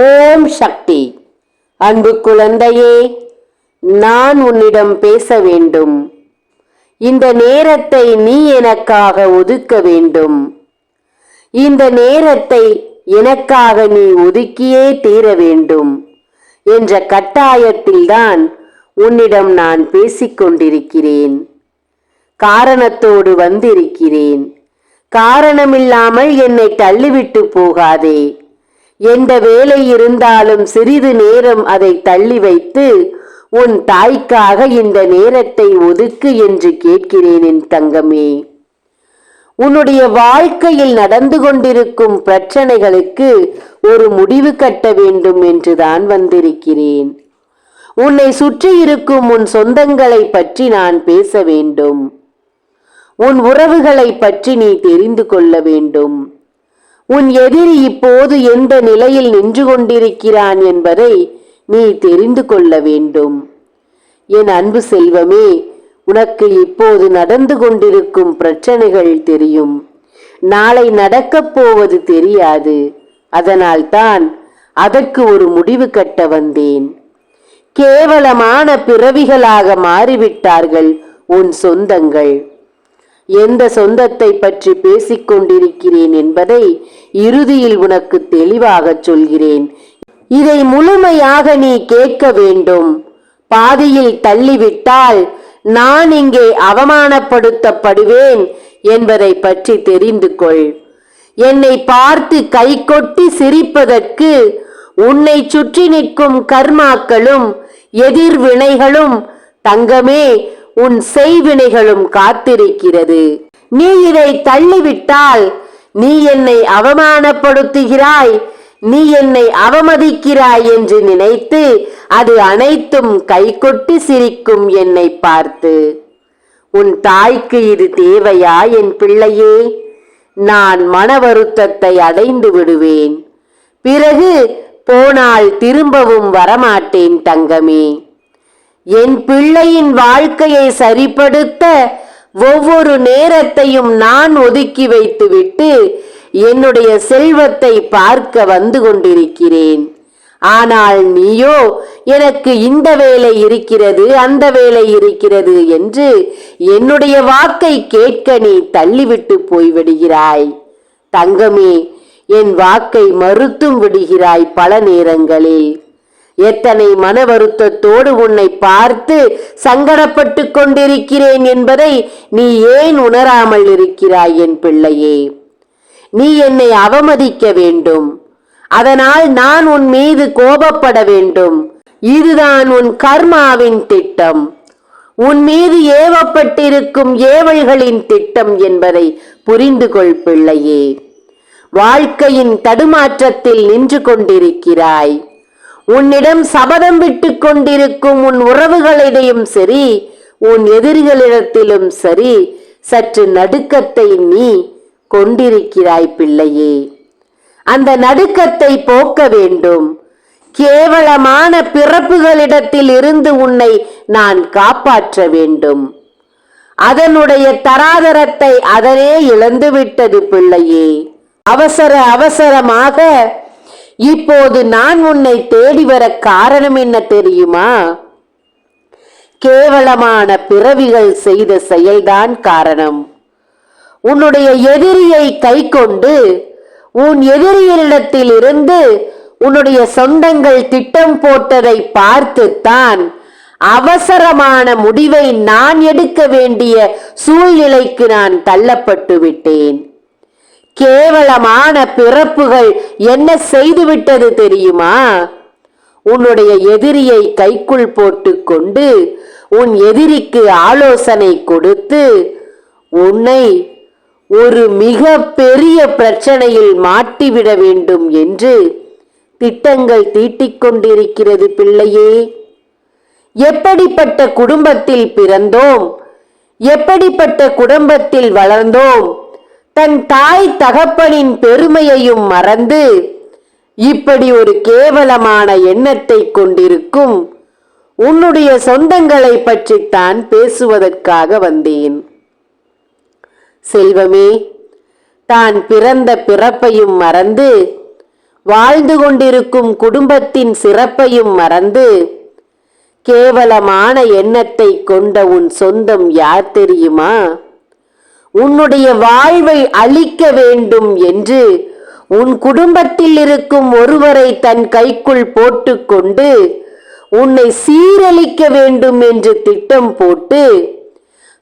ஓம் சக்தி. அன்பு குழந்தையே நான் உன்னிடம் பேச வேண்டும். இந்த நேரத்தை நீ எனக்காக ஒதுக்க வேண்டும். இந்த நேரத்தை எனக்காக நீ ஒதுக்கியே தீர வேண்டும் என்ற கட்டாயத்தில்தான் உன்னிடம் நான் பேசிக்கொண்டிருக்கிறேன் காரணத்தோடு வந்திருக்கிறேன். காரணமில்லாமல் என்னை தள்ளிவிட்டு போகாதே. எந்த வேலை இருந்தாலும் சிறிது நேரம் அதை தள்ளி வைத்து உன் தாய்க்காக இந்த நேரத்தை ஒதுக்கு என்று கேட்கிறேன் என் தங்கமே. உன்னுடைய வாழ்க்கையில் நடந்து கொண்டிருக்கும் பிரச்சனைகளுக்கு ஒரு முடிவு கட்ட வேண்டும் என்றுதான் வந்திருக்கிறேன். உன்னை சுற்றி இருக்கும் உன் சொந்தங்களை பற்றி நான் பேச வேண்டும். உன் உறவுகளை பற்றி நீ தெரிந்து கொள்ள வேண்டும். உன் எதிரி இப்போது எந்த நிலையில் நின்று கொண்டிருக்கிறான் என்பதை நீ தெரிந்து கொள்ள வேண்டும். என் அன்பு செல்வமே உனக்கு இப்போது நடந்து கொண்டிருக்கும் பிரச்சனைகள் தெரியும். நாளை நடக்கப் போவது தெரியாது. அதனால்தான் அதற்கு ஒரு முடிவு கட்ட வந்தேன். கேவலமான பிறவிகளாக மாறிவிட்டார்கள் உன் சொந்தங்கள். எந்த சொந்தத்தை பற்றி பேசிக் கொண்டிருக்கிறேன் என்பதை இறுதியில் உனக்கு தெளிவாகச் சொல்கிறேன். இதை முழுமையாக நீ கேட்க வேண்டும். பாதியில் தள்ளிவிட்டால் நான் இங்கே அவமானப்படுத்தப்படுவேன் என்பதை பற்றி தெரிந்து கொள். என்னை பார்த்து கை கொட்டி சிரிப்பதற்கு உன்னை சுற்றி நிற்கும் கர்மாக்களும் எதிர்வினைகளும் தங்கமே உன் செய்வினைகளும் காத்திருக்கிறது. நீ இதை தள்ளிவிட்டால் நீ என்னை அவமானப்படுத்துகிறாய். நீ என்னை அவமதிக்கிறாய் என்று நினைத்து அது அனைத்தும் கைகொட்டி சிரிக்கும் என்னை பார்த்து உன் தாய்க்கு இது தேவையா என் பிள்ளையே? நான் மன வருத்தத்தை அடைந்து விடுவேன். பிறகு போனால் திரும்பவும் வரமாட்டேன் தங்கமே. என் பிள்ளையின் வாழ்க்கையை சரிப்படுத்த ஒவ்வொரு நேரத்தையும் நான் ஒதுக்கி வைத்துவிட்டு என்னுடைய செல்வத்தை பார்க்க வந்து கொண்டிருக்கிறேன். ஆனால் நீயோ எனக்கு இந்த வேலை இருக்கிறது அந்த வேலை இருக்கிறது என்று என்னுடைய வாக்கை கேட்க நீ தள்ளிவிட்டு போய்விடுகிறாய். தங்கமே என் வாக்கை மறுத்தும் விடுகிறாய் பல நேரங்களில். எத்தனை மன வருத்தத்தோடு உன்னை பார்த்து சங்கடப்பட்டு கொண்டிருக்கிறேன் என்பதை நீ ஏன் உணராமல் இருக்கிறாய் என் பிள்ளையே? நீ என்னை அவமதிக்க வேண்டும். அதனால் நான் உன் மீது கோபப்பட வேண்டும். இதுதான் உன் கர்மாவின் திட்டம். உன் மீது ஏவப்பட்டிருக்கும் ஏவல்களின் திட்டம் என்பதை புரிந்து கொள் பிள்ளையே. வாழ்க்கையின் தடுமாற்றத்தில் நின்று கொண்டிருக்கிறாய். உன்னிடம் சபதம் விட்டு கொண்டிருக்கும் உன் உறவுகளிடையும் சரி உன் எதிரிகளிடத்திலும் சரி சற்று நடுக்கத்தை நீ கொண்டிருக்கிறாய் பிள்ளையே. அந்த நடுக்கத்தை போக்க வேண்டும். கேவலமான பிறப்புகளிடத்தில் இருந்து உன்னை நான் காப்பாற்ற வேண்டும். அதனுடைய தராதரத்தை அதனே இழந்துவிட்டது பிள்ளையே. அவசர அவசரமாக இப்போது நான் உன்னை தேடி வர காரணம் என்ன தெரியுமா? கேவலமான பிறவிகள் செய்த செயல்தான் காரணம். உன்னுடைய எதிரியை கை கொண்டு உன் எதிரியிடத்தில் இருந்து உன்னுடைய சொந்தங்கள் திட்டம் போட்டதை பார்த்துத்தான் அவசரமான முடிவை நான் எடுக்க வேண்டிய சூழ்நிலைக்கு நான் தள்ளப்பட்டு விட்டேன் கேவலமான பிறப்புகள் என்ன செய்துவிட்டது தெரியுமா? உன்னுடைய எதிரியை கைக்குள் போட்டுக்கொண்டு உன் எதிரிக்கு ஆலோசனை கொடுத்து உன்னை ஒரு மிக பெரிய பிரச்சனையில் மாட்டிவிட வேண்டும் என்று திட்டங்கள் தீட்டிக் கொண்டிருக்கிறது பிள்ளையே. எப்படிப்பட்ட குடும்பத்தில் பிறந்தோம்? எப்படிப்பட்ட குடும்பத்தில் வளர்ந்தோம்? தன் தாய் தகப்பனின் பெருமையையும் மறந்து இப்படி ஒரு கேவலமான எண்ணத்தை கொண்டிருக்கும் உன்னுடைய சொந்தங்களை பற்றித்தான் பேசுவதற்காக வந்தேன். செல்வமே தான் பிறந்த பிறப்பையும் மறந்து வாழ்ந்து கொண்டிருக்கும் குடும்பத்தின் சிறப்பையும் மறந்து கேவலமான எண்ணத்தை கொண்ட உன் சொந்தம் யார் தெரியுமா? உன்னுடைய வாழ்வை அழிக்க வேண்டும் என்று உன் குடும்பத்தில் இருக்கும் ஒருவரை தன் கைக்குள் போட்டுக்கொண்டு உன்னை சீரழிக்க வேண்டும் என்று திட்டம் போட்டு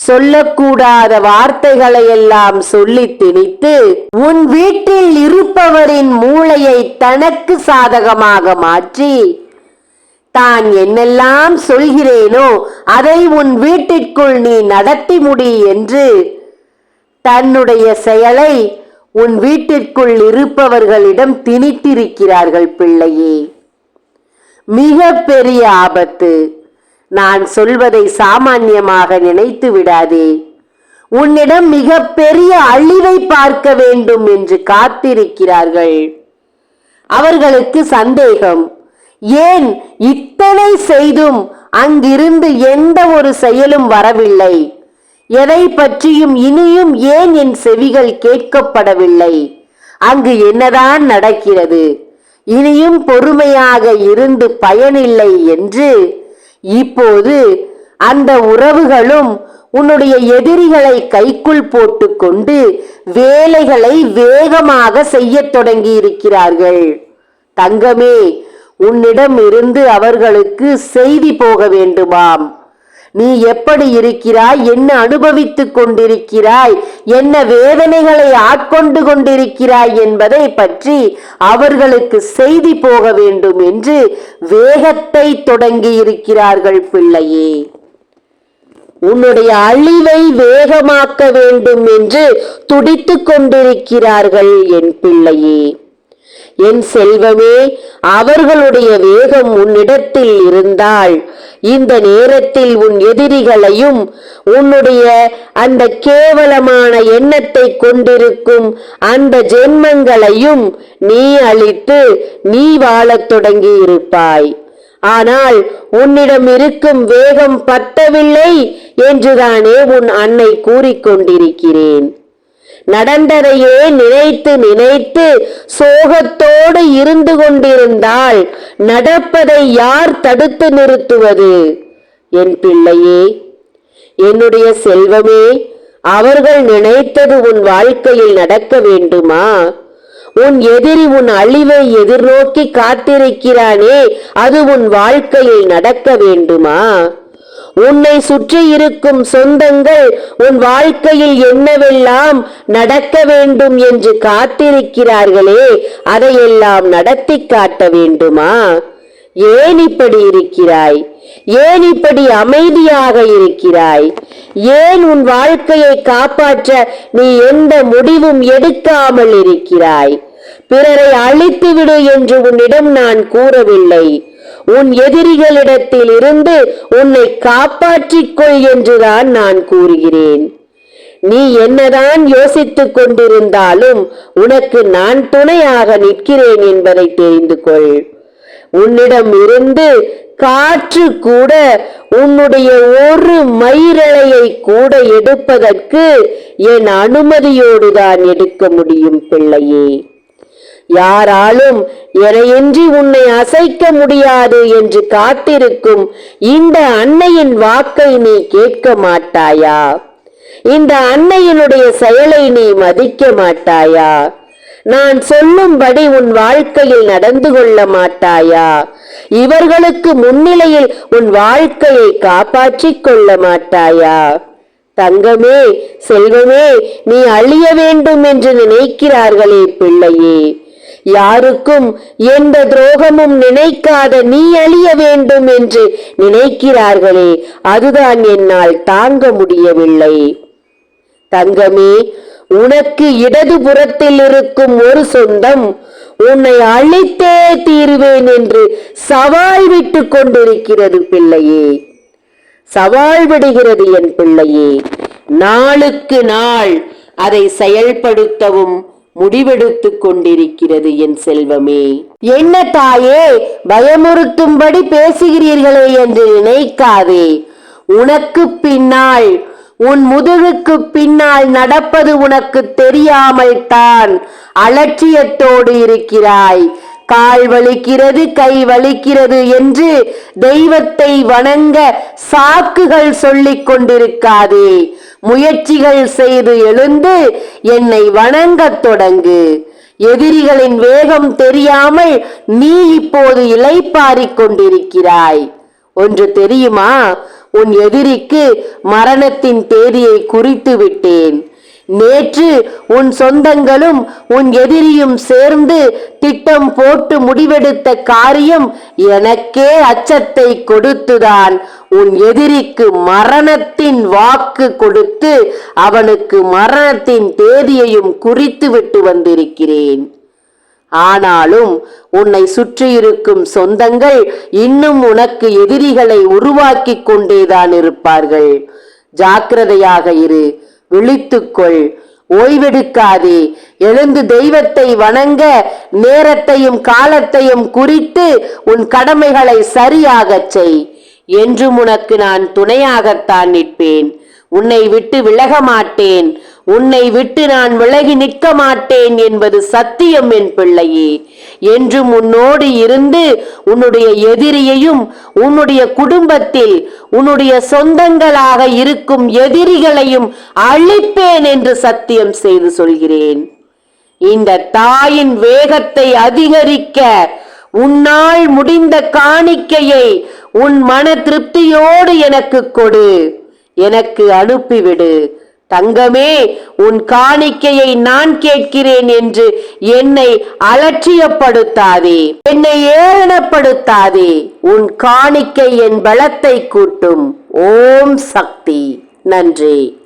சொல்லக்கூடாத வார்த்தைகளை எல்லாம் சொல்லி திணித்து உன் வீட்டில் இருப்பவரின் மூளையை தனக்கு சாதகமாக மாற்றி தான் என்னெல்லாம் சொல்கிறேனோ அதை உன் வீட்டிற்குள் நீ நடத்தி முடி என்று தன்னுடைய செயலை உன் வீட்டிற்குள் இருப்பவர்களிடம் திணித்திருக்கிறார்கள் பிள்ளையே. மிக பெரிய ஆபத்து. நான் சொல்வதை சாமான்யமாக நினைத்து விடாதே. உன்னிடம் மிக பெரிய அழிவை பார்க்க வேண்டும் என்று காத்திருக்கிறார்கள். அவர்களுக்கு சந்தேகம். ஏன் இத்தனை செய்தும் அங்கிருந்து எந்த ஒரு செயலும் வரவில்லை? எதை பற்றியும் இனியும் ஏன் என் செவிகள் கேட்கப்படவில்லை? அங்கு என்னதான் நடக்கிறது? இனியும் பொறுமையாக இருந்து பயனில்லை என்று இப்போது அந்த உறவுகளும் உன்னுடைய எதிரிகளை கைக்குள் போட்டுக்கொண்டு வேலைகளை வேகமாக செய்யத் தொடங்கி இருக்கிறார்கள் தங்கமே உன்னிடம் இருந்து அவர்களுக்கு செய்தி போக வேண்டுமாம். நீ எப்படி இருக்கிறாய்? என்ன அனுபவித்துக் கொண்டிருக்கிறாய்? என்ன வேதனைகளை ஆட்கொண்டு கொண்டிருக்கிறாய் என்பதை பற்றி அவர்களுக்கு செய்தி போக வேண்டும் என்று வேகத்தை தொடங்கி இருக்கிறார்கள் பிள்ளையே. உன்னுடைய அழிவை வேகமாக்க வேண்டும் என்று துடித்துக் கொண்டிருக்கிறார்கள் என் பிள்ளையே. என் செல்வமே அவர்களுடைய வேகம் உன்னிடத்தில் இருந்தால் இந்த நேரத்தில் உன் எதிரிகளையும் உன்னுடைய அந்த கேவலமான எண்ணத்தை கொண்டிருக்கும் அந்த ஜென்மங்களையும் நீ அழித்து நீ வாழத் தொடங்கி இருப்பாய் ஆனால் உன்னிடம் இருக்கும் வேகம் பத்தவில்லை என்றுதானே உன் அன்னை கூறிக்கொண்டிருக்கிறேன். நடந்ததையே நினைத்து நினைத்து சோகத்தோடு இருந்து கொண்டிருந்தால் நடப்பதை யார் தடுத்து நிறுத்துவது? என் பிள்ளையே என்னுடைய செல்வமே அவர்கள் நினைத்தது உன் வாழ்க்கையில் நடக்க வேண்டுமா? உன் எதிரி உன் அழிவை எதிர்நோக்கி காத்திருக்கிறானே அது உன் வாழ்க்கையில் நடக்க வேண்டுமா? உன்னை சுற்றி இருக்கும் சொந்தங்கள் உன் வாழ்க்கையில் என்னவெல்லாம் நடக்க வேண்டும் என்று காத்திருக்கிறார்களே அதையெல்லாம் நடத்தி காட்ட வேண்டுமா? ஏன் இப்படி இருக்கிறாய்? ஏன் இப்படி அமைதியாக இருக்கிறாய்? ஏன் உன் வாழ்க்கையை காப்பாற்ற நீ எந்த முடிவும் எடுக்காமல் இருக்கிறாய்? பிறரை அழித்துவிடு என்று உன்னிடம் நான் கூறவில்லை. உன் எதிரிகளிடத்தில் இருந்து உன்னை காப்பாற்றிக் கொள் என்றுதான் நான் கூறுகிறேன். நீ என்னதான் யோசித்துக் கொண்டிருந்தாலும் உனக்கு நான் துணையாக நிற்கிறேன் என்பதை தெரிந்து கொள். உன்னிடம் இருந்து காற்று கூட உன்னுடைய ஒரு மயிரலையை கூட எடுப்பதற்கு என் அனுமதியோடுதான் எடுக்க முடியும் பிள்ளையே. யாராலும் எனையின்றி உன்னை அசைக்க முடியாது என்று காத்திருக்கும் இந்த அன்னையின் வாக்கை நீ கேட்க மாட்டாயா? இந்த அன்னையினுடைய செயலை நீ மதிக்க மாட்டாயா? நான் சொல்லும்படி உன் வாழ்க்கையில் நடந்து கொள்ள மாட்டாயா? இவர்களுக்கு முன்னிலையில் உன் வாழ்க்கையை காப்பாற்றிக் கொள்ள மாட்டாயா? தங்கமே செல்வமே நீ அழிய வேண்டும் என்று நினைக்கிறார்களே பிள்ளையே. யாருக்கும் எந்த துரோகமும் நினைக்காத நீ அழிய வேண்டும் என்று நினைக்கிறார்களே அதுதான் என்னால் தாங்க முடியவில்லை. தங்கமே உனக்கு இடது புறத்தில் இருக்கும் ஒரு சொந்தம் உன்னை அழித்தே தீருவேன் என்று சவால் விட்டு கொண்டிருக்கிறது பிள்ளையே. சவால் விடுகிறது என் பிள்ளையே. நாளுக்கு நாள் அதை செயல்படுத்தவும் முடிவெடுத்துக் கொண்டிருக்கிறது என் செல்வமே. என்ன தாயே பயமுறுத்தும்படி பேசுகிறீர்களே என்று நினைக்காதே. உனக்கு பின்னால் உன் முதுகுக்கு பின்னால் நடப்பது உனக்கு தெரியாமல் தான் அலட்சியத்தோடு இருக்கிறாய். கால் வலிக்கிறது கை வலிக்கிறது என்று தெய்வத்தை வணங்க சாக்குகள் சொல்லிக் கொண்டிருக்காதே. முயற்சிகள் செய்து எழுந்து என்னை வணங்கத் தொடங்கு. எதிரிகளின் வேகம் தெரியாமல் நீ இப்போது இலைப்பாரிக் கொண்டிருக்கிறாய். ஒன்று தெரியுமா? உன் எதிரிக்கு மரணத்தின் தேதியை குறித்து விட்டேன் நேற்று உன் சொந்தங்களும் உன் எதிரியும் சேர்ந்து திட்டம் போட்டு முடிவெடுத்த காரியம் எனக்கே அச்சத்தை கொடுத்துதான். உன் எதிரிக்கு மரணத்தின் வாக்கு கொடுத்து அவனுக்கு மரணத்தின் தேதியையும் குறித்து விட்டு வந்திருக்கிறேன். ஆனாலும் உன்னை சுற்றியிருக்கும் சொந்தங்கள் இன்னும் உனக்கு எதிரிகளை உருவாக்கிக் கொண்டேதான் இருப்பார்கள். ஜாக்கிரதையாக இரு. விழித்துக்கொள். ஓய்வெடுக்காதே. எழுந்து தெய்வத்தை வணங்க நேரத்தையும் காலத்தையும் குறித்து உன் கடமைகளை சரியாகச் செய். என்றும் உனக்கு நான் துணையாகத்தான் நிற்பேன். உன்னை விட்டு விலக மாட்டேன் உன்னை விட்டு நான் விலகி நிற்க மாட்டேன் என்பது சத்தியம் என் பிள்ளையே. என்றும் உன்னோடு இருந்து உன்னுடைய எதிரியையும் உன்னுடைய குடும்பத்தில் உன்னுடைய சொந்தங்களாக இருக்கும் எதிரிகளையும் அழிப்பேன் என்று சத்தியம் செய்து சொல்கிறேன். இந்த தாயின் வேகத்தை அதிகரிக்க உன்னால் முடிந்த காணிக்கையை உன் மன திருப்தியோடு எனக்கு கொடு. எனக்கு அனுப்பிவிடு. தங்கமே உன் காணிக்கையை நான் கேட்கிறேன் என்று என்னை அலட்சியப்படுத்தாதே. என்னை ஏளனப்படுத்தாதே உன் காணிக்கை என் பலத்தை கூட்டும். ஓம் சக்தி. நன்றி.